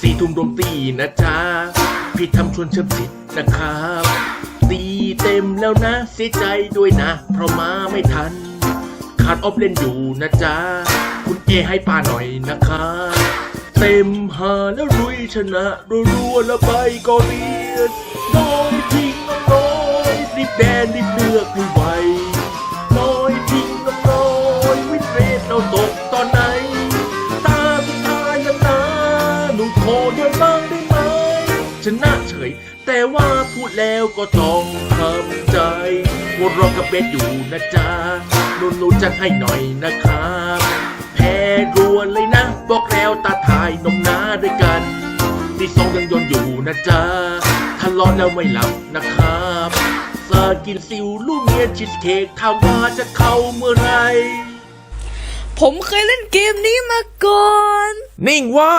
สี่ทุ่มดนตรีนะจ๊ะพี่ทำชวนเชิมสิทธิ์นะครับ ตีเต็มแล้วนะเสียใจด้วยนะ เพราะมาไม่ทัน ขาดออฟเล่นอยู่นะจ๊ะ คุณเอให้ป้าหน่อยนะคะเต็มหาแล้วรุยชนะรัวๆแล้วไปก็เรียนน้อยทิ้งน้องน้อยรีบแดนรีบเลือกให้ไวน้อยทิ้งน้องน้อยวิเรศเราตก ขอเดินบ้างได้ไหมชนะเฉย แต่ว่าพูดแล้วก็ต้องทำใจหัวเรอกับเบสอยู่นะจ๊ะนุ่นๆจัดให้หน่อยนะครับแพ้รัวเลยนะ บอกแล้วตาถ่ายนมนาด้วยกันที่สองยังยนอยู่นะจ๊ะทะเลาะแล้วไม่หลับนะครับสากินซิวลูกเมียชีสเค้กถามว่าจะเข้าเมื่อไหรผมเคยเล่นเกมนี้มาก่อน นิ่งไว้